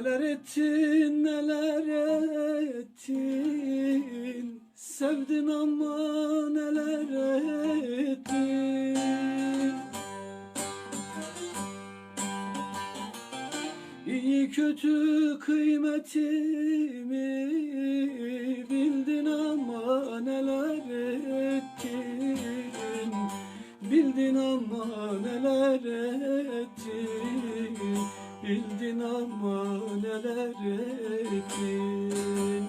Neler ettin neler ettin? Sevdin ama neler ettin? İyi kötü kıymetimi bildin ama neler ettin? Bildin ama neler ettin? Bildin ama neler ettin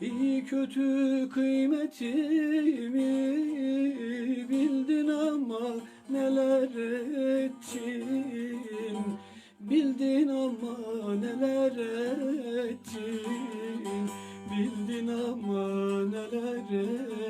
İyi kötü kıymetimi bildin ama neler ettin Bildin ama neler ettin Bildin ama neler ettin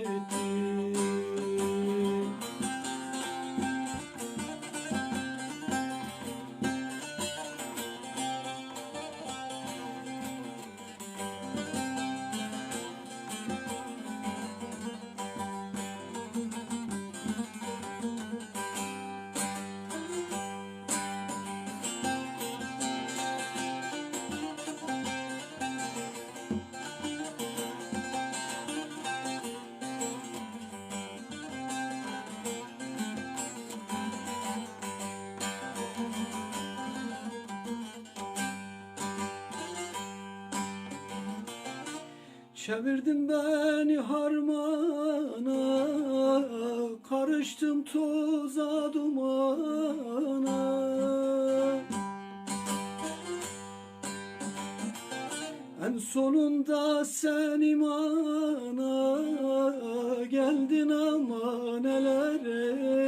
Çevirdin beni harmana Karıştım toza dumana. En sonunda sen imana Geldin ama neler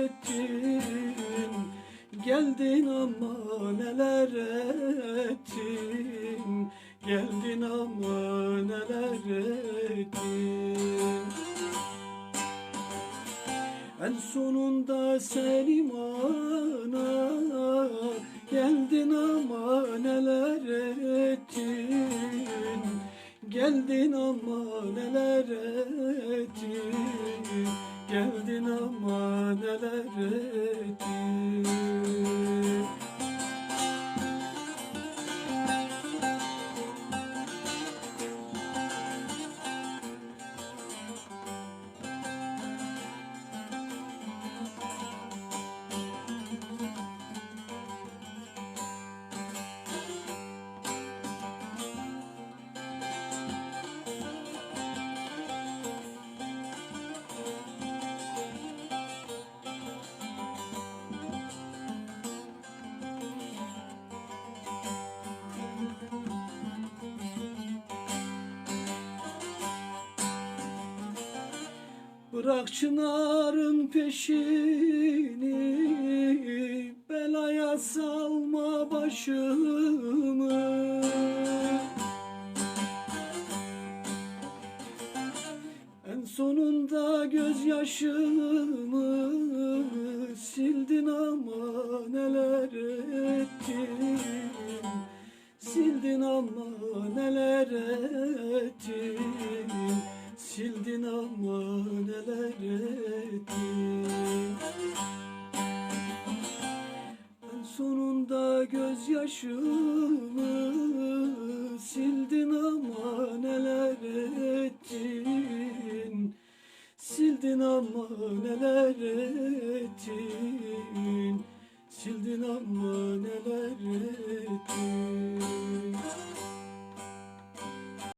ettin. Geldin ama neler ettin. Geldin ama neler ettin En sonunda sen imana Bırak çınarın peşini Belaya salma başımı. En sonunda gözyaşımı ama neler ettin En sonunda gözyaşımı Sildin ama neler ettin Sildin ama neler ettin Sildin ama neler ettin